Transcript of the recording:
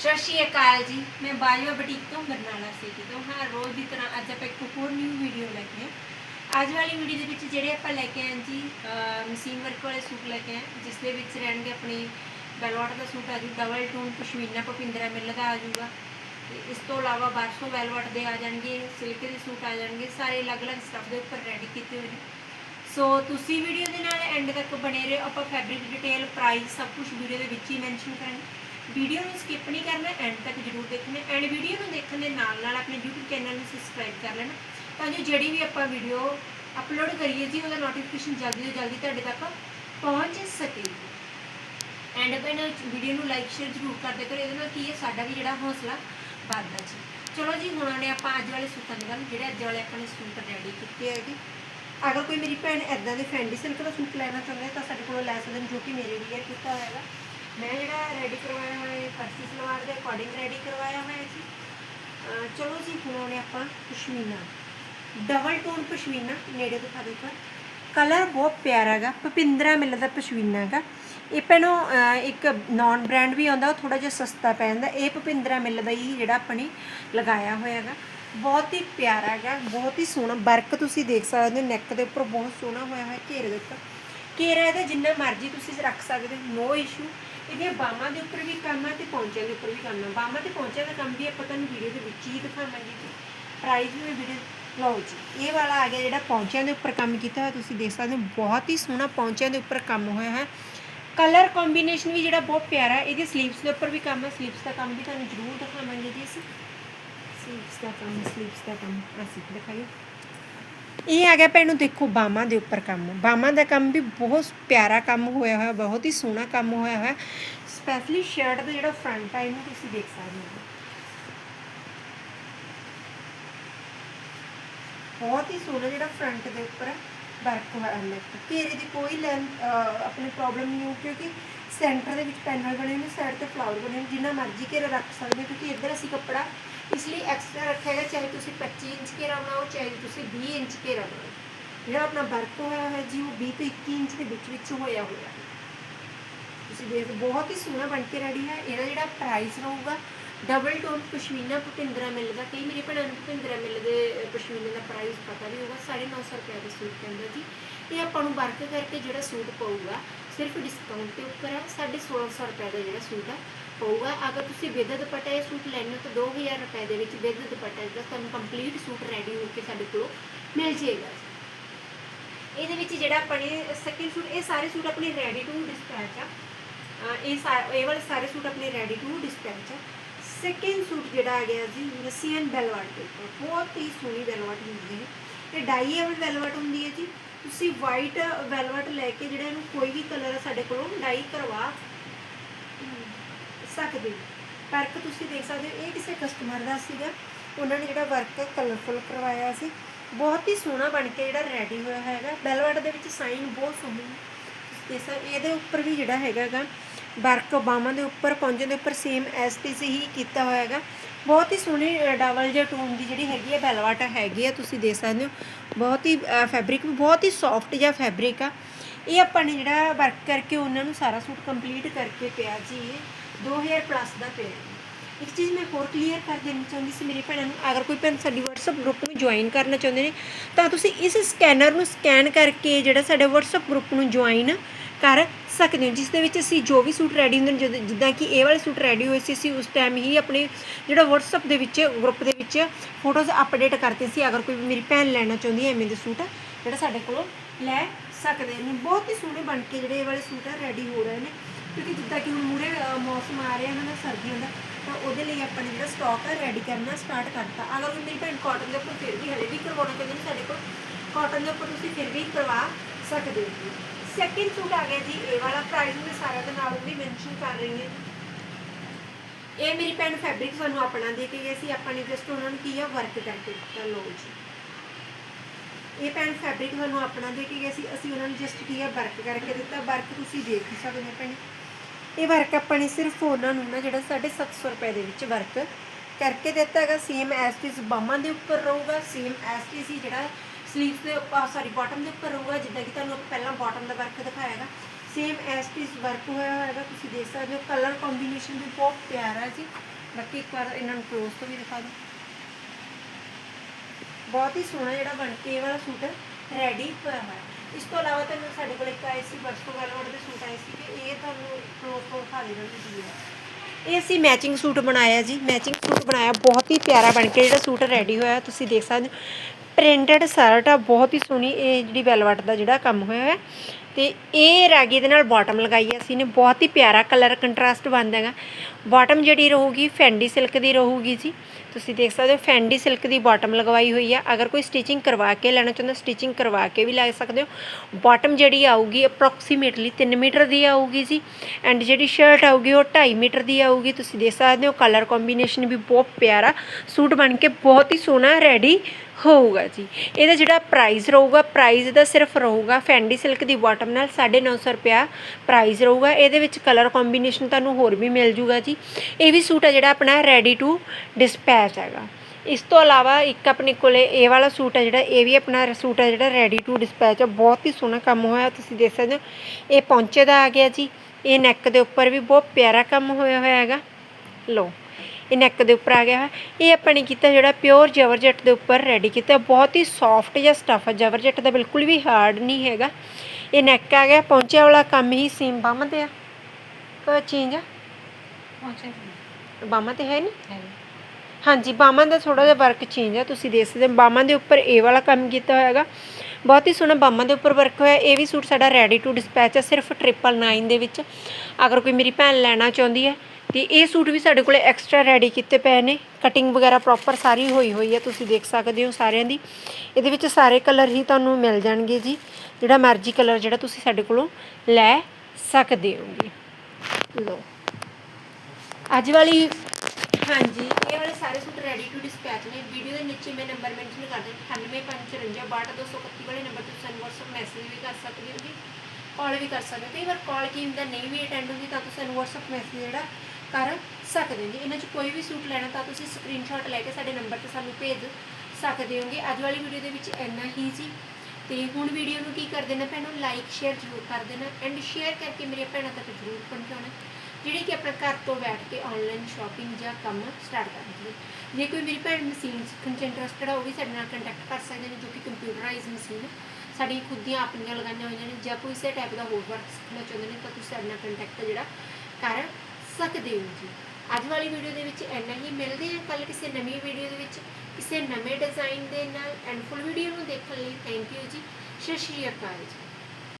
ਸਤਿ ਸ਼੍ਰੀ ਅਕਾਲ ਜੀ। ਮੈਂ ਬਾਜਵਾ ਬੁਟੀਕ ਤੋਂ ਬਰਨਾਲਾ ਸਿਟੀ ਤੋਂ। ਹਾਂ, ਰੋਜ਼ ਦੀ ਤਰ੍ਹਾਂ ਅੱਜ ਆਪਾਂ ਇੱਕ ਹੋਰ ਨਿਊ ਵੀਡੀਓ ਲੈ ਕੇ ਆਏ ਅੱਜ ਵਾਲੀ ਵੀਡੀਓ ਦੇ ਵਿੱਚ ਜਿਹੜੇ ਆਪਾਂ ਲੈ ਕੇ ਆਏ ਜੀ ਮਸ਼ੀਨ ਵਰਕ ਵਾਲੇ ਸੂਟ ਲੈ ਕੇ ਆਏ ਜਿਸ ਦੇ ਵਿੱਚ ਰਹਿਣਗੇ ਆਪਣੀ ਵੈਲਵਟ ਦਾ ਸੂਟ ਆ ਜੂ double tone pashmina Bhupindra mill ਦਾ ਆ ਜੂਗਾ। ਤੇ ਇਸ ਤੋਂ ਇਲਾਵਾ ਬਾਰਸੋ ਵੈਲਵਟ ਦੇ ਆ ਜਾਣਗੇ, ਸਿਲਕ ਦੇ ਸੂਟ ਆ ਜਾਣਗੇ, ਸਾਰੇ ਅਲੱਗ-ਅਲੱਗ ਸਟੱਫ ਦੇ ਉੱਪਰ ਰੈਡੀ ਕੀਤੇ ਹੋਏ ਨੇ। ਸੋ ਤੁਸੀਂ ਵੀਡੀਓ ਦੇ ਨਾਲ ਐਂਡ ਤੱਕ ਬਣੇ ਰਹੋ। ਆਪਾਂ ਫੈਬਰਿਕ ਡਿਟੇਲ ਪ੍ਰਾਈਸ ਸਭ ਕੁਝ ਵੀਡੀਓ ਦੇ ਵਿੱਚ ਹੀ ਮੈਂਸ਼ਨ ਕਰਾਂਗੇ। ਵੀਡੀਓ ਨੂੰ ਸਕਿਪ ਨਹੀਂ ਕਰਨਾ ਐਂਡ ਤੱਕ ਜਰੂਰ ਦੇਖਣਾ ਐਂਡ ਵੀਡੀਓ ਨੂੰ ਦੇਖਣ ਦੇ ਨਾਲ ਨਾਲ ਆਪਣੇ YouTube ਚੈਨਲ ਨੂੰ ਸਬਸਕ੍ਰਾਈਬ ਕਰ ਲੈਣਾ, ਤਾਂ ਜੋ ਜਿਹੜੀ ਵੀ ਆਪਾਂ ਵੀਡੀਓ ਅਪਲੋਡ ਕਰੀਏ ਜੀ, ਉਹਦਾ ਨੋਟੀਫਿਕੇਸ਼ਨ ਜਲਦੀ ਤੋਂ ਜਲਦੀ ਤੁਹਾਡੇ ਤੱਕ ਪਹੁੰਚ ਸਕੇ। ਐਂਡ ਪਹਿਲਾਂ ਵੀਡੀਓ ਨੂੰ ਲਾਈਕ ਸ਼ੇਅਰ ਜਰੂਰ ਕਰਦੇ ਕਰੋ, ਇਹਦੇ ਨਾਲ ਕੀ ਹੈ, ਸਾਡਾ ਵੀ ਜਿਹੜਾ ਹੌਸਲਾ ਵੱਧਦਾ ਜੀ। ਚਲੋ ਜੀ, ਹੁਣ ਆਨੇ ਆਪਾਂ ਅੱਜ ਵਾਲੇ ਸੂਟਾਂ ਦੀ ਗੱਲ, ਜਿਹੜੇ ਅੱਜ ਵਾਲੇ ਆਪਣੇ ਸੂਟ ਰੈਡੀ ਕੀਤੇ ਹੈਗੇ ਅਗਰ ਕੋਈ ਮੇਰੀ ਭੈਣ ਐਦਾਂ ਦੇ ਫੈਂਡੀ ਸਿਲਕ ਦਾ ਸੂਟ ਲੈਣਾ ਚਾਹੁੰਦੇ ਤਾਂ ਸਾਡੇ ਕੋਲੋਂ ਲੈ ਸਕਦੇ ਜੋ ਕਿ ਮੇਰੇ ਵੀਅਰ ਕੀਤਾ ਹੋਇਆ ਹੈਗਾ। ਮੈਂ ਜਿਹੜਾ ਰੈਡੀ ਕਰਵਾਇਆ ਹੋਇਆ ਹੈ ਫਰਸੀ ਸਲਵਾਰ ਦੇ ਅਕੋਰਡਿੰਗ ਰੈਡੀ ਕਰਵਾਇਆ ਹੋਇਆ ਜੀ। ਚਲੋ ਜੀ, ਹੁਣ ਆਉਣੇ ਆਪਾਂ ਪਸ਼ਮੀਨਾ। ਡਬਲ ਟੋਨ ਪਸ਼ਮੀਨਾ ਨੇੜੇ ਦਿਖਾ ਦਿਓ ਇੱਕ ਕਲਰ ਬਹੁਤ ਪਿਆਰਾ ਹੈਗਾ ਪਪਿੰਦਰਾ ਮਿਲ ਦਾ ਪਸ਼ਮੀਨਾ ਹੈਗਾ। ਇਹ ਪੈਨੋ ਇੱਕ ਨਾਨ ਬ੍ਰਾਂਡ ਵੀ ਆਉਂਦਾ, ਉਹ ਥੋੜਾ ਜਿਹਾ ਸਸਤਾ ਪੈ ਜਾਂਦਾ। ਇਹ ਭਪਿੰਦਰਾ ਮਿਲ ਦਾ ਹੀ ਜਿਹੜਾ ਆਪਣੀ ਲਗਾਇਆ ਹੋਇਆ ਹੈਗਾ। ਬਹੁਤ ਹੀ ਪਿਆਰਾ ਹੈਗਾ, ਬਹੁਤ ਹੀ ਸੋਹਣਾ ਵਰਕ ਤੁਸੀਂ ਦੇਖ ਸਕਦੇ ਹੋ ਨੈਕ ਦੇ ਉੱਪਰ ਬਹੁਤ ਸੋਹਣਾ ਹੋਇਆ ਹੋਇਆ ਘੇਰੇ ਦੇ ਉੱਪਰ। ਘੇਰਾ ਇਹਦਾ ਜਿੰਨਾ ਮਰਜ਼ੀ ਤੁਸੀਂ ਰੱਖ ਸਕਦੇ ਹੋ ਨੋ ਇਸ਼ੂ ਇਹਦੀਆਂ ਬਾਹਾਂ ਦੇ ਉੱਪਰ ਵੀ ਕੰਮ ਹੈ ਤੇ ਪੌਂਚਿਆਂ ਦੇ ਉੱਪਰ ਵੀ ਕੰਮ ਹੈ ਬਾਹਾਂ ਤੇ ਪੌਂਚਿਆਂ ਦਾ ਕੰਮ ਵੀ ਆਪਾਂ ਤੁਹਾਨੂੰ ਵੀਡੀਓ ਦੇ ਵਿੱਚ ਹੀ ਦਿਖਾਵਾਂਗੇ ਜੀ। ਪ੍ਰਾਈਸ ਵੀ ਵੀਡੀਓ ਲਓ ਜੀ, ਇਹ ਵਾਲਾ ਆ ਗਿਆ ਜਿਹੜਾ ਪੌਂਚਿਆਂ ਦੇ ਉੱਪਰ ਕੰਮ ਕੀਤਾ ਹੋਇਆ। ਤੁਸੀਂ ਦੇਖ ਸਕਦੇ ਹੋ, ਬਹੁਤ ਹੀ ਸੋਹਣਾ ਪੌਂਚਿਆਂ ਦੇ ਉੱਪਰ ਕੰਮ ਹੋਇਆ ਹੈ। ਕਲਰ ਕੰਬੀਨੇਸ਼ਨ ਵੀ ਜਿਹੜਾ ਬਹੁਤ ਪਿਆਰਾ ਹੈ, ਇਹਦੀ ਸਲੀਵਸ ਦੇ ਉੱਪਰ ਵੀ ਕੰਮ ਹੈ ਸਲੀਵਸ ਦਾ ਕੰਮ ਵੀ ਤੁਹਾਨੂੰ ਜ਼ਰੂਰ ਦਿਖਾਵਾਂਗੇ ਜੀ ਅਸੀਂ। ਸਲੀਵਸ ਦਾ ਕੰਮ ਸਲੀਵਸ ਦਾ ਕੰਮ। ਅਸੀਂ ਦਿਖਾਈਏ ਇਹ ਆ ਗਿਆ ਭੈਣੋ ਦੇਖੋ, ਬਾਹਾਂ ਦੇ ਉੱਪਰ ਕੰਮ। ਬਾਹਾਂ ਦਾ ਕੰਮ ਵੀ ਬਹੁਤ ਪਿਆਰਾ ਕੰਮ ਹੋਇਆ ਹੋਇਆ, ਬਹੁਤ ਹੀ ਸੋਹਣਾ ਕੰਮ ਹੋਇਆ ਹੋਇਆ। ਸਪੈਸ਼ਲੀ ਸ਼ਰਟ ਦਾ ਜਿਹੜਾ ਫਰੰਟ ਆ ਇਹਨੂੰ ਤੁਸੀਂ ਦੇਖ ਸਕਦੇ ਹੋ। ਬਹੁਤ ਹੀ ਸੋਹਣਾ ਜਿਹੜਾ ਫਰੰਟ ਦੇ ਉੱਪਰ ਵਰਕ ਹੋਇਆ ਹੈ ਘੇਰੇ ਦੀ ਕੋਈ ਲੈਂਥ ਆਪਣੀ ਪ੍ਰੋਬਲਮ ਨਹੀਂ ਹੋ, ਕਿਉਂਕਿ ਸੈਂਟਰ ਦੇ ਵਿੱਚ ਪੈਨਲ ਬਣੇ ਨੇ, ਸਾਈਡ ਤੇ ਫਲਾਵਰ ਬਣੇ ਨੇ, ਜਿੰਨਾ ਮਰਜ਼ੀ ਘੇਰਾ ਰੱਖ ਸਕਦੇ ਹੋ, ਕਿਉਂਕਿ ਇੱਧਰ ਅਸੀਂ ਕੱਪੜਾ ਇਸ ਲਈ ਐਕਸਟਰਾ ਰੱਖਿਆ ਹੈਗਾ ਚਾਹੇ ਤੁਸੀਂ 25 ਇੰਚ ਘੇਰਾ ਬਣਾਓ, ਚਾਹੇ ਤੁਸੀਂ 20 ਇੰਚ ਘੇਰਾ ਬਣਾਓ। ਜਿਹੜਾ ਆਪਣਾ ਵਰਕ ਹੋਇਆ ਹੈ ਜੀ, ਉਹ 20 ਤੋਂ 21 ਇੰਚ ਦੇ ਵਿੱਚ ਵਿੱਚ ਹੋਇਆ ਹੋਇਆ। ਹੈ ਤੁਸੀਂ ਦੇਖ ਬਹੁਤ ਹੀ ਸੋਹਣਾ ਬਣ ਕੇ ਰੈਡੀ ਹੈ। ਇਹਦਾ ਜਿਹੜਾ ਪ੍ਰਾਈਸ ਰਹੂਗਾ ਡਬਲ ਟੋਨ ਪਸ਼ਮੀਨਾ ਭੁਪਿੰਦਰਾ ਮਿਲਦਾ ਕਈ ਮੇਰੇ ਭੈਣਾਂ ਨੂੰ ਭੁਪਿੰਦਰਾ ਮਿਲ ਦੇ ਪਸ਼ਮੀਨੇ ਦਾ ਪ੍ਰਾਈਸ ਪਤਾ ਵੀ ਹੋਊਗਾ 950 ਰੁਪਏ ਦਾ ਸੂਟ ਪੈਂਦਾ ਜੀ। ਇਹ ਆਪਾਂ ਨੂੰ ਵਰਕ ਕਰਕੇ ਜਿਹੜਾ ਸੂਟ ਪਊਗਾ ਸਿਰਫ ਡਿਸਕਾਊਂਟ ਦੇ ਉੱਪਰ ਹੈ 1650 ਰੁਪਏ ਦਾ ਜਿਹੜਾ ਸੂਟ ਹੈ ਪਊਗਾ। ਅਗਰ ਤੁਸੀਂ ਵਿਦ ਦੁਪੱਟਾ ਇਹ ਸੂਟ ਲੈਣਾ ਤਾਂ 2000 ਰੁਪਏ ਦੇ ਵਿੱਚ ਵਿਦ ਦੁਪੱਟਾ ਜਿਹੜਾ ਤੁਹਾਨੂੰ ਕੰਪਲੀਟ ਸੂਟ ਰੈਡੀ ਹੋ ਕੇ ਸਾਡੇ ਕੋਲੋਂ ਮਿਲ ਜਾਏਗਾ। ਇਹਦੇ ਵਿੱਚ ਜਿਹੜਾ ਆਪਣੇ ਸੈਕਿੰਡ ਸੂਟ, ਇਹ ਸਾਰੇ ਸੂਟ ਆਪਣੇ ਰੈਡੀ ਟੂ ਡਿਸਪੈਚ ਆ। ਇਹ ਸਾ- ਇਹ ਵਾਲੇ ਸਾਰੇ ਸੂਟ ਆਪਣੇ ਰੈਡੀ ਟੂ ਡਿਸਪੈਚ ਆ। ਸੈਕਿੰਡ ਸੂਟ ਜਿਹੜਾ ਆ ਗਿਆ ਜੀ ਰਸੀਅਨ ਵੈਲਵਟ ਦੇ ਉੱਪਰ। ਬਹੁਤ ਹੀ ਸੋਹਣੀ ਬੈਲਵਟ ਹੁੰਦੀ ਹੈ। ਇਹ ਡਾਈਏਬਲ ਬੈਲਵਟ ਹੁੰਦੀ ਹੈ ਜੀ। ਤੁਸੀਂ ਵਾਈਟ ਵੈਲਵਟ uh, ਲੈ ਕੇ ਜਿਹੜਾ ਇਹਨੂੰ ਕੋਈ ਵੀ ਕਲਰ ਸਾਡੇ ਕੋਲੋਂ ਡਾਈ ਕਰਵਾ ਸਕਦੇ ਹੋ। ਵਰਕ ਤੁਸੀਂ ਦੇਖ ਸਕਦੇ ਹੋ, ਇਹ ਕਿਸੇ ਕਸਟਮਰ ਦਾ ਸੀਗਾ। ਉਹਨਾਂ ਨੇ ਜਿਹੜਾ ਵਰਕ ਕਲਰਫੁਲ ਕਰਵਾਇਆ ਸੀ। ਬਹੁਤ ਹੀ ਸੋਹਣਾ ਬਣ ਕੇ ਜਿਹੜਾ ਰੈਡੀ ਹੋਇਆ ਹੈਗਾ। ਵੈਲਵਟ ਦੇ ਵਿੱਚ ਸਾਈਨ ਬਹੁਤ ਸੋਹਣੀ ਹੈ ਸਰ ਇਹਦੇ ਉੱਪਰ ਵੀ ਜਿਹੜਾ ਹੈਗਾ ਵਰਕ ਬਾਹਾਂ ਦੇ ਉੱਪਰ ਪੌਂਜੇ ਦੇ ਉੱਪਰ ਸੇਮ ਐਸ ਟੀ ਹੀ ਕੀਤਾ ਹੋਇਆ ਹੈਗਾ। ਬਹੁਤ ਹੀ ਸੋਹਣੀ ਡਬਲ ਜਿਹਾ ਟੋਨ ਦੀ ਜਿਹੜੀ ਹੈਗੀ ਹੈ ਵੈਲਵਟ ਹੈਗੀ ਹੈ ਤੁਸੀਂ ਦੇਖ ਸਕਦੇ ਹੋ। ਬਹੁਤ ਹੀ ਫੈਬਰਿਕ ਵੀ ਬਹੁਤ ਹੀ ਸੌਫਟ ਜਿਹਾ ਫੈਬਰਿਕ ਆ। ਇਹ ਆਪਾਂ ਨੇ ਜਿਹੜਾ ਵਰਕ ਕਰਕੇ ਉਹਨਾਂ ਨੂੰ ਸਾਰਾ ਸੂਟ ਕੰਪਲੀਟ ਕਰਕੇ ਪਿਆ ਜੀ ਇਹ 2000 ਪਲੱਸ ਦਾ ਪਿਆ। ਇੱਕ ਚੀਜ਼ ਮੈਂ ਹੋਰ ਕਲੀਅਰ ਕਰ ਦੇਣੀ ਚਾਹੁੰਦੀ ਸੀ ਮੇਰੇ ਭੈਣਾਂ ਨੂੰ, ਅਗਰ ਕੋਈ ਭੈਣ ਸਾਡੀ WhatsApp ਗਰੁੱਪ ਨੂੰ ਜੁਆਇਨ ਕਰਨਾ ਚਾਹੁੰਦੇ ਨੇ, ਤਾਂ ਤੁਸੀਂ ਇਸ ਸਕੈਨਰ ਨੂੰ ਸਕੈਨ ਕਰਕੇ ਜਿਹੜਾ ਸਾਡੇ WhatsApp ਗਰੁੱਪ ਨੂੰ ਜੁਆਇਨ ਕਰ ਸਕਦੇ ਹੋ, ਜਿਸ ਦੇ ਵਿੱਚ ਅਸੀਂ ਜੋ ਵੀ ਸੂਟ ਰੈਡੀ ਹੁੰਦੇ ਨੇ, ਜਦੋਂ- ਜਿੱਦਾਂ ਕਿ ਇਹ ਵਾਲੇ ਸੂਟ ਰੈਡੀ ਹੋਏ ਸੀ, ਅਸੀਂ ਉਸ ਟਾਈਮ ਹੀ ਆਪਣੇ ਜਿਹੜਾ WhatsApp ਦੇ ਵਿੱਚ ਗਰੁੱਪ ਦੇ ਵਿੱਚ ਫੋਟੋਜ਼ ਅਪਡੇਟ ਕਰਦੇ ਸੀ। ਅਗਰ ਕੋਈ ਮੇਰੀ ਭੈਣ ਲੈਣਾ ਚਾਹੁੰਦੀ ਹੈ ਐਵੇਂ ਦੇ ਸੂਟ, ਜਿਹੜਾ ਸਾਡੇ ਕੋਲੋਂ ਲੈ ਸਕਦੇ ਨੇ। ਬਹੁਤ ਹੀ ਸੋਹਣੇ ਬਣ ਕੇ ਜਿਹੜੇ ਇਹ ਵਾਲੇ ਸੂਟ ਆ ਰੈਡੀ ਹੋ ਰਹੇ ਨੇ। ਕਿਉਂਕਿ ਜਿੱਦਾਂ ਕਿ ਹੁਣ ਮੂਰੇ ਮੌਸਮ ਆ ਰਿਹਾ ਹੈ ਨਾ ਸਰਦੀਆਂ ਦਾ, ਤਾਂ ਉਹਦੇ ਲਈ ਆਪਾਂ ਨੇ ਜਿਹੜਾ ਸਟਾਕ ਹੈ ਰੈਡੀ ਕਰਨਾ ਸਟਾਰਟ ਕਰਤਾ। ਅਗਰ ਕੋਈ ਮੇਰੀ ਭੈਣ ਕਾਟਨ ਦੇ ਉੱਪਰ ਫਿਰ ਵੀ ਹਲੇ ਵੀ ਕਰਵਾਉਣਾ ਚਾਹੁੰਦੇ ਨੇ ਸਾਡੇ ਕੋਲ ਕਾਟਨ ਦੇ ਉੱਪਰ ਤੁਸੀਂ ਫਿਰ ਵੀ ਕਰਵਾ ਸਕਦੇ ਹੋ। ਸੈਕਿੰਡ ਸੂਟ ਆ ਗਿਆ ਜੀ, ਇਹ ਵਾਲਾ ਪ੍ਰਾਈਸ ਮੈਂ ਸਾਰਾ ਦੇ ਨਾਲ ਵੀ ਮੈਂਸ਼ਨ ਕਰ ਰਹੀ ਹਾਂ। ਇਹ ਮੇਰੀ ਭੈਣ ਫੈਬਰਿਕ ਸਾਨੂੰ ਆਪਣਾ ਦੇ ਕੇ ਗਏ ਸੀ, ਆਪਾਂ ਨੇ ਜਸਟ ਉਹਨਾਂ ਨੂੰ ਕੀ ਆ ਵਰਕ ਕਰਕੇ ਦਿੱਤਾ, ਲਓ ਜੀ। ਇਹ ਪੈਨ ਫੈਬਰਿਕ ਸਾਨੂੰ ਆਪਣਾ ਦੇ ਕੇ ਗਏ ਸੀ, ਅਸੀਂ ਉਹਨਾਂ ਨੂੰ ਜਸਟ ਕੀ ਆ ਵਰਕ ਕਰਕੇ ਦਿੱਤਾ ਵਰਕ ਤੁਸੀਂ ਦੇਖ ਹੀ ਸਕਦੇ ਹੋ ਭੈਣੇ। ਇਹ ਵਰਕ ਆਪਾਂ ਨੇ ਸਿਰਫ ਉਹਨਾਂ ਨੂੰ ਨਾ, ਜਿਹੜਾ 750 ਰੁਪਏ ਦੇ ਵਿੱਚ ਵਰਕ ਕਰਕੇ ਦਿੱਤਾ ਹੈਗਾ ਸੇਮ ਐਸ ਟੀ ਬਾਹਾਂ ਦੇ ਉੱਪਰ ਰਹੂਗਾ ਸੇਮ ਐਸ ਟੀ ਸੀ ਜਿਹੜਾ ਸਲੀਵਸ ਦੇ ਉੱਪਰ ਸੌਰੀ ਬਾਟਮ ਦੇ ਉੱਪਰ ਰਹੂਗਾ, ਜਿੱਦਾਂ ਕਿ ਤੁਹਾਨੂੰ ਆਪਾਂ ਪਹਿਲਾਂ ਬਾਟਮ ਦਾ ਵਰਕ ਦਿਖਾਇਆ ਹੈਗਾ। ਸੇਮ ਐਸ ਪੀਸ ਵਰਕ ਹੋਇਆ ਹੋਇਆ ਹੈਗਾ, ਤੁਸੀਂ ਦੇਖ ਸਕਦੇ ਹੋ ਕਲਰ ਕੰਬੀਨੇਸ਼ਨ ਵੀ ਬਹੁਤ ਪਿਆਰਾ ਜੀ। ਬਾਕੀ ਇੱਕ ਵਾਰ ਇਹਨਾਂ ਨੂੰ ਕਲੋਜ਼ ਤੋਂ ਵੀ ਦਿਖਾ ਦਿਓ ਬਹੁਤ ਹੀ ਸੋਹਣਾ ਜਿਹੜਾ ਬਣ ਕੇ ਇਹ ਵਾਲਾ ਸੂਟ ਰੈਡੀ ਹੋਇਆ ਹੋਇਆ। ਇਸ ਤੋਂ ਇਲਾਵਾ ਤੁਹਾਨੂੰ ਸਾਡੇ ਕੋਲ ਇੱਕ ਆਏ ਸੀ ਬਰਸੋ ਗਲਵੜ ਦੇ ਸੂਟ ਆਏ ਸੀ ਕਿ ਇਹ ਤੁਹਾਨੂੰ ਕਲੋਜ਼ ਤੋਂ ਦਿਖਾ ਦੇਣਾ ਹੈ। ਇਹ ਅਸੀਂ ਮੈਚਿੰਗ ਸੂਟ ਬਣਾਇਆ ਜੀ ਮੈਚਿੰਗ ਸੂਟ ਬਣਾਇਆ, ਬਹੁਤ ਹੀ ਪਿਆਰਾ ਬਣ ਕੇ ਜਿਹੜਾ ਸੂਟ ਰੈਡੀ ਹੋਇਆ, ਤੁਸੀਂ ਦੇਖ ਸਕਦੇ ਹੋ। ਪ੍ਰਿੰਟਡ ਸ਼ਰਟ ਆ ਬਹੁਤ ਹੀ ਸੋਹਣੀ ਇਹ ਜਿਹੜੀ ਵੈਲਵਟ ਦਾ ਜਿਹੜਾ ਕੰਮ ਹੋਇਆ ਹੈ ਤੇ ਇਹ ਰਾਗੀ ਦੇ ਨਾਲ ਬਾਟਮ ਲਗਾਈ ਹੈ ਅਸੀਂ ਨੇ, ਬਹੁਤ ਹੀ ਪਿਆਰਾ ਕਲਰ ਕੰਟਰਾਸਟ ਬਣਦਾ ਹੈਗਾ। ਬਾਟਮ ਜਿਹੜੀ ਰਹੂਗੀ ਫੈਂਡੀ ਸਿਲਕ ਦੀ ਰਹੂਗੀ ਜੀ। ਤੁਸੀਂ ਦੇਖ ਸਕਦੇ ਹੋ ਫੈਂਡੀ ਸਿਲਕ ਦੀ ਬਾਟਮ ਲਗਵਾਈ ਹੋਈ ਆ। ਅਗਰ ਕੋਈ ਸਟਿਚਿੰਗ ਕਰਵਾ ਕੇ ਲੈਣਾ ਚਾਹੁੰਦਾ ਸਟਿਚਿੰਗ ਕਰਵਾ ਕੇ ਵੀ ਲੈ ਸਕਦੇ ਹੋ। ਬਾਟਮ ਜਿਹੜੀ ਆਊਗੀ ਅਪਰੋਕਸੀਮੇਟਲੀ 3 ਮੀਟਰ ਦੀ ਆਊਗੀ ਜੀ। ਐਂਡ ਜਿਹੜੀ ਸ਼ਰਟ ਆਊਗੀ, ਉਹ 2.5 ਮੀਟਰ ਦੀ ਆਊਗੀ। ਤੁਸੀਂ ਦੇਖ ਸਕਦੇ ਹੋ ਕਲਰ ਕੰਬੀਨੇਸ਼ਨ ਵੀ ਬਹੁਤ ਪਿਆਰਾ। ਸੂਟ ਬਣ ਕੇ ਬਹੁਤ ਹੀ ਸੋਹਣਾ ਰੈਡੀ ਹੋਊਗਾ ਜੀ। ਇਹਦਾ ਜਿਹੜਾ ਪ੍ਰਾਈਸ ਰਹੂਗਾ ਪ੍ਰਾਈਸ ਦਾ ਸਿਰਫ ਰਹੂਗਾ ਫੈਂਡੀ ਸਿਲਕ ਦੀ ਬਾਟਮ ਨਾਲ 950 ਰੁਪਿਆ ਪ੍ਰਾਈਸ ਰਹੂਗਾ। ਇਹਦੇ ਵਿੱਚ ਕਲਰ ਕੰਬੀਨੇਸ਼ਨ ਤੁਹਾਨੂੰ ਹੋਰ ਵੀ ਮਿਲ ਜੂਗਾ ਜੀ। ਇਹ ਵੀ ਸੂਟ ਹੈ ਜਿਹੜਾ ਆਪਣਾ ਰੈਡੀ ਟੂ ਡਿਸਪੈਚ ਹੈਗਾ। ਇਸ ਤੋਂ ਇਲਾਵਾ ਇੱਕ ਆਪਣੇ ਕੋਲੇ ਇਹ ਵਾਲਾ ਸੂਟ ਹੈ ਜਿਹੜਾ, ਇਹ ਵੀ ਆਪਣਾ ਸੂਟ ਹੈ ਜਿਹੜਾ ਰੈਡੀ ਟੂ ਡਿਸਪੈਚ ਹੈ ਬਹੁਤ ਹੀ ਸੋਹਣਾ ਕੰਮ ਹੋਇਆ, ਤੁਸੀਂ ਦੇਖ ਸਕਦੇ ਹੋ। ਇਹ ਪੌਂਚੇ ਦਾ ਆ ਗਿਆ ਜੀ। ਇਹ ਨੈਕ ਦੇ ਉੱਪਰ ਵੀ ਬਹੁਤ ਪਿਆਰਾ ਕੰਮ ਹੋਇਆ ਹੋਇਆ ਹੈਗਾ। ਲੋ ਇਹ ਨੈਕ ਦੇ ਉੱਪਰ ਆ ਗਿਆ ਹੈ। ਇਹ ਆਪਾਂ ਨੇ ਕੀਤਾ ਜਿਹੜਾ ਪਿਓਰ ਜਵਰਜਟ ਦੇ ਉੱਪਰ ਰੈਡੀ ਕੀਤਾ। ਬਹੁਤ ਹੀ ਸੌਫਟ ਜਿਹਾ ਸਟਫ ਹੈ। ਜਵਰਜਟ ਦਾ ਬਿਲਕੁਲ ਵੀ ਹਾਰਡ ਨਹੀਂ ਹੈਗਾ। ਇਹ ਨੈਕ ਆ ਗਿਆ। ਪੌਂਚੇ ਵਾਲਾ ਕੰਮ ਹੀ ਸੀਮ ਬੰਮ ਤੇ ਆ। ਕੋਈ ਚੇਂਜ ਆ? ਬਾਹਾਂ ਤੇ ਹੈ ਨਹੀਂ? ਹਾਂਜੀ ਬਾਹਾਂ ਦਾ ਥੋੜਾ ਜਿਹਾ ਵਰਕ ਚੇਂਜ ਆ। ਤੁਸੀਂ ਦੇਖ ਸਕਦੇ ਹੋ ਬਾਹਾਂ ਦੇ ਉੱਪਰ ਇਹ ਵਾਲਾ ਕੰਮ ਕੀਤਾ ਹੋਇਆ ਹੈਗਾ। ਬਹੁਤ ਹੀ ਸੋਹਣਾ ਬਾਹਾਂ ਦੇ ਉੱਪਰ ਵਰਕ ਹੋਇਆ। ਇਹ ਵੀ ਸੂਟ ਸਾਡਾ ਰੈਡੀ ਟੂ ਡਿਸਪੈਚ ਹੈ ਸਿਰਫ 999 ਦੇ ਵਿੱਚ। ਅਗਰ ਕੋਈ ਮੇਰੀ ਭੈਣ ਲੈਣਾ ਚਾਹੁੰਦੀ ਹੈ ਤੇ ਇਹ ਸੂਟ ਵੀ ਸਾਡੇ ਕੋਲੇ ਐਕਸਟਰਾ ਰੈਡੀ ਕੀਤੇ ਪਏ ਨੇ। ਕਟਿੰਗ ਵਗੈਰਾ ਪ੍ਰੋਪਰ ਸਾਰੀ ਹੋਈ ਹੋਈ ਹੈ ਤੁਸੀਂ ਦੇਖ ਸਕਦੇ ਹੋ ਸਾਰਿਆਂ ਦੀ। ਇਹਦੇ ਵਿੱਚ ਸਾਰੇ ਕਲਰ ਹੀ ਤੁਹਾਨੂੰ ਮਿਲ ਜਾਣਗੇ ਜੀ। ਜਿਹੜਾ ਮਰਜ਼ੀ ਕਲਰ ਜਿਹੜਾ ਤੁਸੀਂ ਸਾਡੇ ਕੋਲੋਂ ਲੈ ਸਕਦੇ ਹੋਗੇ। ਲੋ ਅੱਜ ਵਾਲੀ ਹਾਂਜੀ, ਇਹ ਵਾਲੇ ਸਾਰੇ ਸੂਟ ਰੈਡੀ ਟੂ ਡਿਸਪੈਚ ਨੇ। ਵੀਡੀਓ ਦੇ ਨੀਚੇ ਮੈਂ ਨੰਬਰ ਮੈਂਸ਼ਨ ਕਰ ਦਿੱਤਾ। 9854 ਵਾਲੇ ਨੰਬਰ ਤੇ ਸਾਨੂੰ WhatsApp ਮੈਸੇਜ ਵੀ ਕਰ ਸਕਦੇ ਹੋ ਜੀ ਕਾਲ ਵੀ ਕਰ ਸਕਦੇ ਹੋ। ਕਈ ਵਾਰ ਕਾਲ ਕੀ ਹੁੰਦਾ, ਨਹੀਂ ਵੀ ਅਟੈਂਡ ਹੁੰਦੀ ਤਾਂ ਤੁਸੀਂ ਸਾਨੂੰ WhatsApp ਮੈਸੇਜ ਜਿਹੜਾ ਕਰ ਸਕਦੇ ਹੋ। ਜੀ ਇਹਨਾਂ 'ਚ ਕੋਈ ਵੀ ਸੂਟ ਲੈਣਾ ਤਾਂ ਤੁਸੀਂ ਸਕਰੀਨਸ਼ਾਟ ਲੈ ਕੇ ਸਾਡੇ ਨੰਬਰ ਤੇ ਸਾਨੂੰ ਭੇਜ ਸਕਦੇ ਹੋਗੇ। ਅੱਜ ਵਾਲੀ ਵੀਡੀਓ ਦੇ ਵਿੱਚ ਇੰਨਾ ਹੀ ਸੀ। ਤੇ ਹੁਣ ਵੀਡੀਓ ਨੂੰ ਕੀ ਕਰ ਦੇਣਾ ਭੈਣੋ? ਲਾਈਕ ਸ਼ੇਅਰ ਜ਼ਰੂਰ ਕਰ ਦੇਣਾ ਐਂਡ ਸ਼ੇਅਰ ਕਰਕੇ ਮੇਰੇ ਭੈਣਾਂ ਤੱਕ ਜ਼ਰੂਰ ਪਹੁੰਚਾਉਣਾ। ਜਿਹੜੇ ਕਿ ਆਪਣਾ ਘਰ ਤੋਂ ਬੈਠ ਕੇ ਆਨਲਾਈਨ ਸ਼ਾਪਿੰਗ ਜਾਂ ਕੰਮ ਸਟਾਰਟ ਕਰਦੀ ਹੈ। ਜੇ ਕੋਈ ਮੇਰੀ ਭੈਣ ਮਸ਼ੀਨ ਸਿੱਖਣ 'ਚ ਇੰਟਰਸਟਡ ਹੈ ਉਹ ਵੀ ਸਾਡੇ ਨਾਲ ਕੰਟੈਕਟ ਕਰ ਸਕਦੇ ਨੇ, ਜੋ ਕਿ ਕੰਪਿਊਟਰਾਈਜ਼ ਮਸ਼ੀਨ ਸਾਡੀਆਂ ਖੁਦ ਦੀਆਂ ਆਪਣੀਆਂ ਲਗਾਈਆਂ ਹੋਈਆਂ ਨੇ, ਜਾਂ ਕੋਈ ਇਸੇ ਟਾਈਪ ਦਾ ਹੋਰ ਵਰਕ ਸਿੱਖਣਾ ਚਾਹੁੰਦੇ ਨੇ, ਤਾਂ ਤੁਸੀਂ ਸਾਡੇ ਨਾਲ ਕੰਟੈਕਟ ਜਿਹੜਾ ਕਰ ਸਕਦੇ ਹੋ ਜੀ। ਅੱਜ ਵਾਲੀ ਵੀਡੀਓ ਦੇ ਵਿੱਚ ਇੰਨਾ ਹੀ। ਮਿਲਦੇ ਹਾਂ ਕੱਲ ਕਿਸੇ ਨਵੀਂ ਵੀਡੀਓ ਦੇ ਵਿੱਚ, ਕਿਸੇ ਨਵੇਂ ਡਿਜ਼ਾਈਨ ਦੇ ਨਾਲ ਐਂਡ ਫੁੱਲ ਵੀਡੀਓ ਨੂੰ ਦੇਖਣ ਲਈ। ਥੈਂਕ ਯੂ ਜੀ। ਸਤਿ ਸ਼੍ਰੀ ਅਕਾਲ ਜੀ।